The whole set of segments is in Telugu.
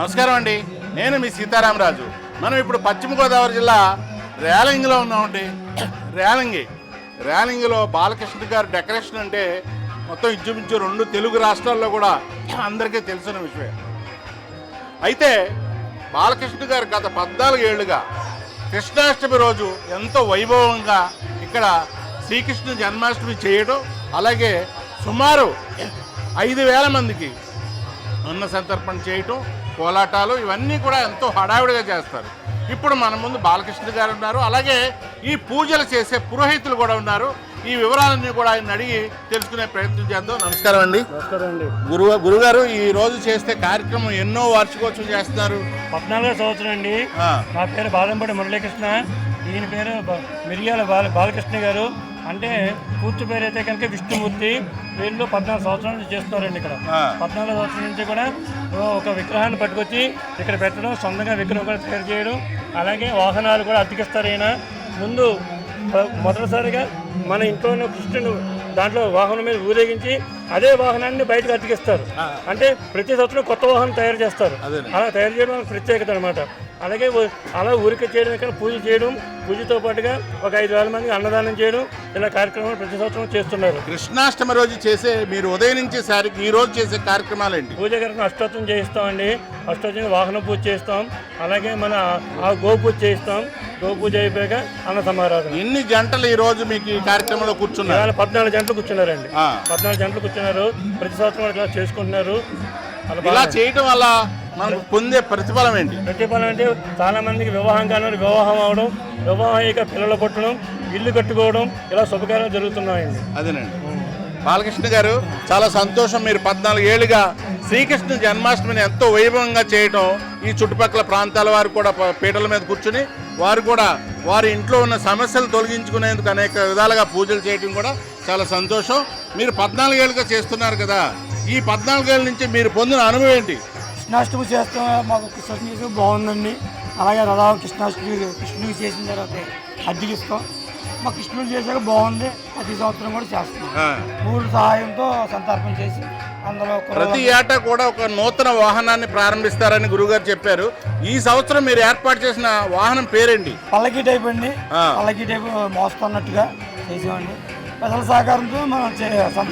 నమస్కారం అండి. నేను మీ సీతారామరాజు. మనం ఇప్పుడు పశ్చిమ గోదావరి జిల్లా రేలంగిలో ఉన్నామండి రేలంగి. రేలంగిలో బాలకృష్ణ గారి డెకరేషన్ అంటే మొత్తం ఇంచుమించు రెండు తెలుగు రాష్ట్రాల్లో కూడా అందరికీ తెలిసిన విషయం అయితే బాలకృష్ణ గారు గత పద్నాలుగు ఏళ్ళుగా కృష్ణాష్టమి రోజు ఎంతో వైభవంగా ఇక్కడ శ్రీకృష్ణ జన్మాష్టమి చేయడం అలాగే సుమారు ఐదు వేల మందికి అన్న సంతర్పణ చేయటం కోలాటాలు ఇవన్నీ కూడా ఎంతో హడావిడిగా చేస్తారు. ఇప్పుడు మన ముందు బాలకృష్ణ గారు ఉన్నారు. అలాగే ఈ పూజలు చేసే పురోహితులు కూడా ఉన్నారు. ఈ వివరాలన్నీ కూడా ఆయన అడిగి తెలుసుకునే ప్రయత్నం చేద్దాం. నమస్కారం అండి. నమస్కారం అండి. గురువు గురుగారు ఈ రోజు చేస్తే కార్యక్రమం ఎన్నో వార్షికోత్సవం చేస్తున్నారు పద్నాలుగో సంవత్సరం అండి. నా పేరు బాలంపడి మురళీకృష్ణ. ఈయన పేరు మిరియాల బాల బాలకృష్ణ గారు. అంటే పూర్తి పేరు అయితే కనుక విష్ణుమూర్తి. వీళ్ళు పద్నాలుగు సంవత్సరాల నుంచి చేస్తున్నారండి ఇక్కడ. పద్నాలుగు సంవత్సరాల నుంచి కూడా ఒక విగ్రహాన్ని పట్టుకొచ్చి ఇక్కడ పెట్టడం సొంతంగా విగ్రహం కూడా తయారు చేయడం అలాగే వాహనాలు కూడా అతికిస్తారు ఈయన ముందు మొదటిసారిగా మన ఇంట్లో ఉన్న కృష్ణుడు దాంట్లో వాహనం మీద ఊరేగించి అదే వాహనాన్ని బయటకు అతికిస్తారు. అంటే ప్రతి సంవత్సరం కొత్త వాహనం తయారు చేస్తారు. అలా తయారు చేయడం ప్రత్యేకత అనమాట అలాగే అలా ఊరికే చేయడం ఇక్కడ పూజ చేయడం పూజతో పాటుగా ఒక ఐదు వేల మందికి అన్నదానం చేయడం ఇలా కార్యక్రమాలు ప్రతి సంవత్సరం చేస్తున్నారు. కృష్ణాష్టమి రోజు చేసే మీరు ఉదయం నుంచి సారికి ఈ రోజు చేసే కార్యక్రమాలు ఏంటి పూజ గారికి అష్టోత్తరం చేయిస్తామండి. అష్టోత్తరం వాహన పూజ చేస్తాం అలాగే మన ఆ గో పూజ చేయిస్తాం. గో పూజ అయిపోయాక అన్న సమారాధన. ఎన్ని జంటలు ఈ రోజు మీకు ఈ కార్యక్రమంలో కూర్చున్నారు? ఇవాళ పద్నాలుగు గంటలు కూర్చున్నారండి. పద్నాలుగు గంటలు కూర్చున్నారు. ప్రతి సంవత్సరం ఇట్లా చేసుకుంటున్నారు. అలా ఇలా చేయటం వల్ల మనకు పొందే ప్రతిఫలం ఏంటి? ప్రతిఫలం అంటే చాలా మందికి వివాహం కాని వివాహం అవడం వివాహం అయ్యాక పిల్లలు పుట్టడం ఇల్లు కట్టుకోవడం ఇలా శుభకార్యాలు జరుగుతున్నాయండి. అదేనండి. బాలకృష్ణ గారు చాలా సంతోషం మీరు పద్నాలుగు ఏళ్ళుగా శ్రీకృష్ణ జన్మాష్టమిని ఎంతో వైభవంగా చేయటం ఈ చుట్టుపక్కల ప్రాంతాల వారు కూడా పీటల మీద కూర్చుని వారు కూడా వారి ఇంట్లో ఉన్న సమస్యలు తొలగించుకునేందుకు అనేక విధాలుగా పూజలు చేయటం కూడా చాలా సంతోషం. మీరు పద్నాలుగేళ్ళుగా చేస్తున్నారు కదా ఈ పద్నాలుగేళ్ళ నుంచి మీరు పొందిన అనుభవం ఏంటి? కృష్ణాష్టమి చేస్తాం. మాకు కృష్ణాష్టమి చేస్తే బాగుందండి. అలాగే రథా కృష్ణాష్టమి కృష్ణుడికి చేసిన తర్వాత అద్దెకిస్తాం మా కృష్ణుడు చేసాక బాగుంది. ప్రతి సంవత్సరం కూడా చేస్తాం. ఊరు సహాయంతో సంతర్పణ చేసి అందులో ప్రతి ఏటా కూడా ఒక నూతన వాహనాన్ని ప్రారంభిస్తారని గురుగారు చెప్పారు. ఈ సంవత్సరం మీరు ఏర్పాటు చేసిన వాహనం పేరేంటి? పల్లకి టైప్ అండి. పల్లకి టైప్ మోస్తున్నట్టుగా చేసామండి ప్రజల సహకారంతో మనం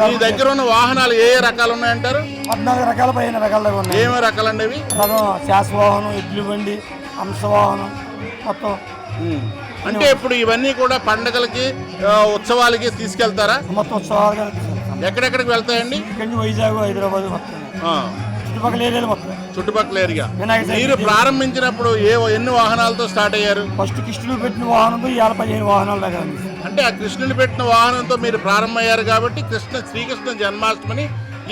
మీ దగ్గర ఉన్న వాహనాలు ఏ ఏ రకాలు ఉన్నాయంటారు? పద్నాలుగు రకాల పదిహేను రకాల దాకా ఉన్నాయి. ఏమేమి రకాలండి అవి? రథం శాసవాహనం ఎడ్లు బండి హంసవాహనం మొత్తం. అంటే ఇప్పుడు ఇవన్నీ కూడా పండగలకి ఆ, ఉత్సవాలకి తీసుకెళ్తారా? మొత్తం ఉత్సవాలుగా తీసుకెళ్తాం ఎక్కడెక్కడికి వెళ్తాయండి? ఇక్కడి నుంచి వైజాగ్ హైదరాబాద్ మొత్తం. ఆ, చుట్టుపక్కల ఏరియాలు చుట్టుపక్కల ఏరియా. మీరు ప్రారంభించినప్పుడు ఏ ఎన్ని వాహనాలతో స్టార్ట్ అయ్యారు? ఫస్ట్ కృష్ణుడు పెట్టిన వాహనంతో ఇవాళ పదిహేను వాహనాల ఉంది అంటే ఆ కృష్ణుని పెట్టిన వాహనంతో మీరు ప్రారంభమయ్యారు కాబట్టి కృష్ణ శ్రీకృష్ణ జన్మాష్టమిని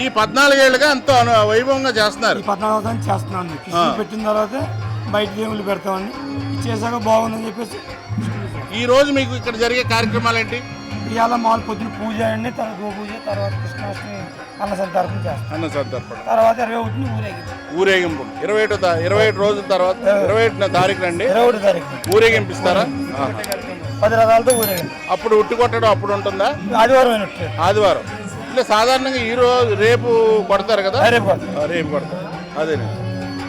ఈ పద్నాలుగేళ్ళుగా ఎంతో వైభవంగా చేస్తున్నారు. పద్నాలుగు తారీఖు చేస్తున్నాం కృష్ణుడు పెట్టిన తర్వాత బయట దేవుళ్ళు పెడతామండి. ఇది చేశాక బాగుందని చెప్పేసి కృష్ణుడు. ఈ రోజు మీకు ఇక్కడ జరిగే కార్యక్రమాలు ఏంటి? ఇవాళ మామూలు పొద్దున పూజ అండి తర్వాత గో పూజ తర్వాత కృష్ణాష్టమి అన్న సంతర్పణ చేస్తాం. అన్న సందర్భం తర్వాత ఇరవై ఒకటిని ఊరేగింపు. ఊరేగింపు. ఇరవై ఒకటో తా- ఇరవై ఏడు రోజుల తర్వాత ఇరవై ఒకటిన తారీఖు రండి. ఇరవై ఒకటి తారీఖు. ఊరేగింపిస్తారా? ఆహా. పది రథాలతో ఊరేగింపు. అప్పుడు ఉట్టి కొట్టడం అప్పుడు ఉంటుందా? ఆదివారం అయినట్టు ఆదివారం. అంటే సాధారణంగా ఈ రోజు రేపు కొడతారు కదా? రేపు. ఆ, రేపు కొడతారు. అదే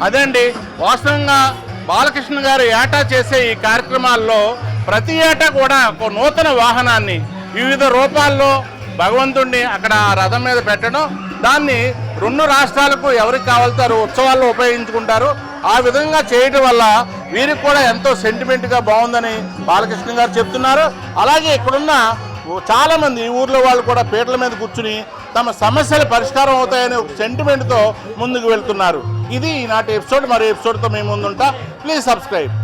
అదే అండి వాస్తవంగా బాలకృష్ణ గారు ఏటా చేసే ఈ కార్యక్రమాల్లో ప్రతి ఏటా కూడా ఒక నూతన వాహనాన్ని వివిధ రూపాల్లో భగవంతుణ్ణి అక్కడ రథం మీద పెట్టడం దాన్ని రెండు రాష్ట్రాలకు ఎవరికి కావాల్తారు ఉత్సవాల్లో ఉపయోగించుకుంటారు. ఆ విధంగా చేయటం వల్ల వీరికి కూడా ఎంతో సెంటిమెంట్గా బాగుందని బాలకృష్ణ గారు చెప్తున్నారు. అలాగే ఇక్కడున్న చాలామంది ఈ ఊర్లో వాళ్ళు కూడా పీటల మీద కూర్చుని తమ సమస్యలు పరిష్కారం అవుతాయనే ఒక సెంటిమెంట్తో ముందుకు వెళ్తున్నారు. ఇది ఈనాటి ఎపిసోడ్. మరో ఎపిసోడ్తో మేము ముందుంటా. Please subscribe.